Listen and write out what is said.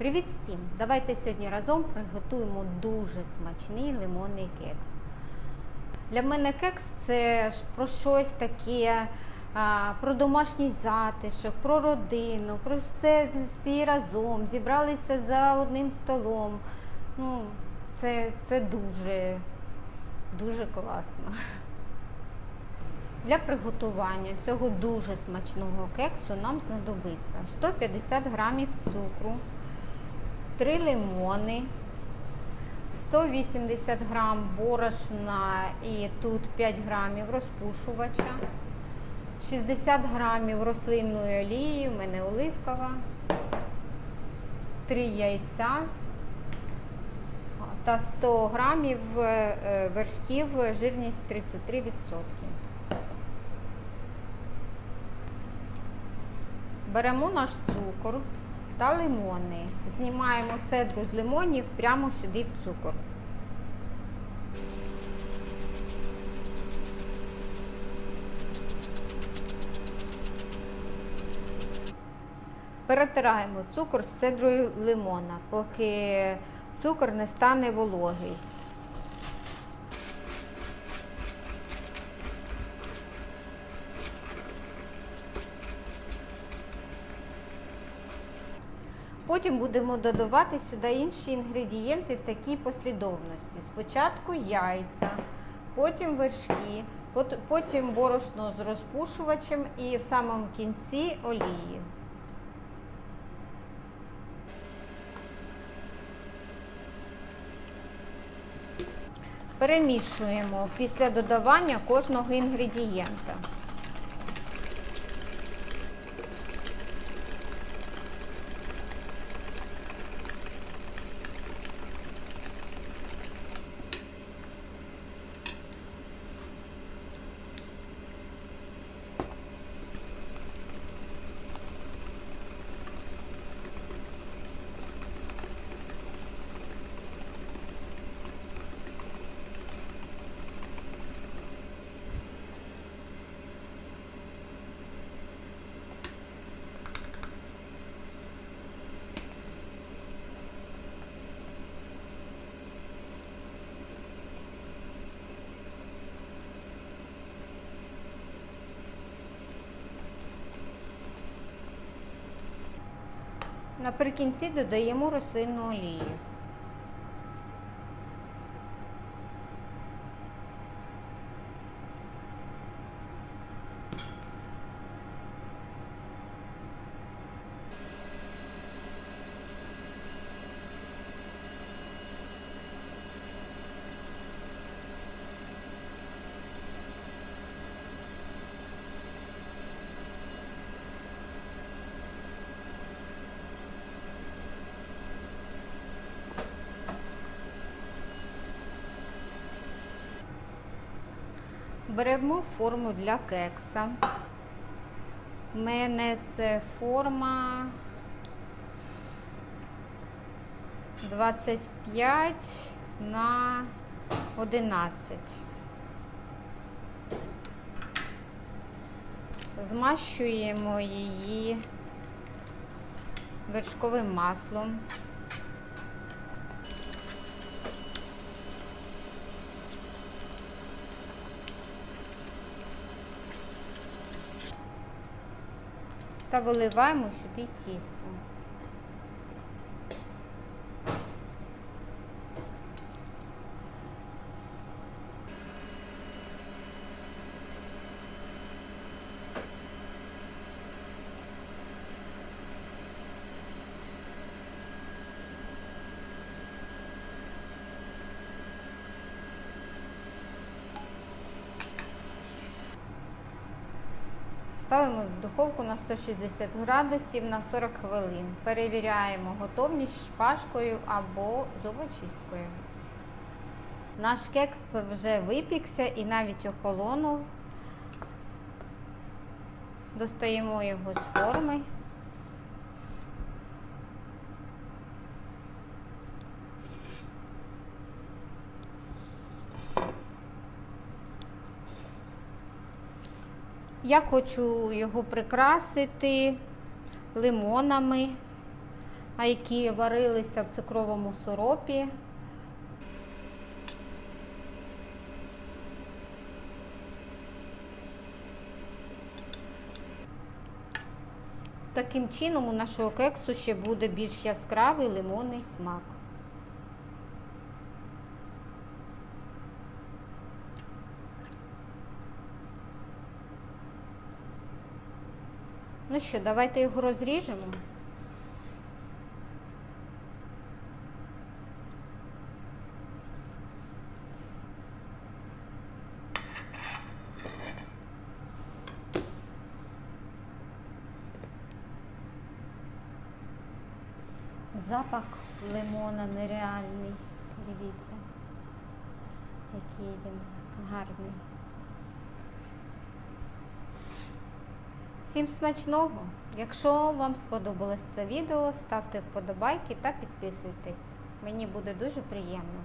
Привіт всім! Давайте сьогодні разом приготуємо дуже смачний лимонний кекс. Для мене кекс це про щось таке, про домашній затишок, про родину, про все всі разом, зібралися за одним столом. Ну, це, це дуже, дуже класно. Для приготування цього дуже смачного кексу нам знадобиться 150 грамів цукру, 3 лимони, 180 грам борошна і тут 5 грамів розпушувача, 60 грамів рослинної олії, в мене оливкова, 3 яйця та 100 грамів е, вершків, жирність 33%. Беремо наш цукор та лимони. Знімаємо цедру з лимонів прямо сюди в цукор. Перетираємо цукор з цедрою лимона, поки цукор не стане вологий. Потім будемо додавати сюди інші інгредієнти в такій послідовності. Спочатку яйця, потім вершки, потім борошно з розпушувачем і в самому кінці олії. Перемішуємо після додавання кожного інгредієнта. Наприкінці додаємо рослинну олію. Беремо форму для кекса. У мене це форма 25 на 11. Змащуємо її вершковим маслом. Та виливаємо сюди тісто. Ставимо в духовку на 160 градусів на 40 хвилин. Перевіряємо готовність шпажкою або зубочисткою. Наш кекс вже випікся і навіть охолонув. Достаємо його з форми. Я хочу його прикрасити лимонами, які варилися в цукровому сиропі. Таким чином у нашого кексу ще буде більш яскравий лимонний смак. Ну що, давайте його розріжемо. Запах лимона нереальний. Дивіться, який він гарний. Всім смачного! Якщо вам сподобалось це відео, ставте вподобайки та підписуйтесь. Мені буде дуже приємно.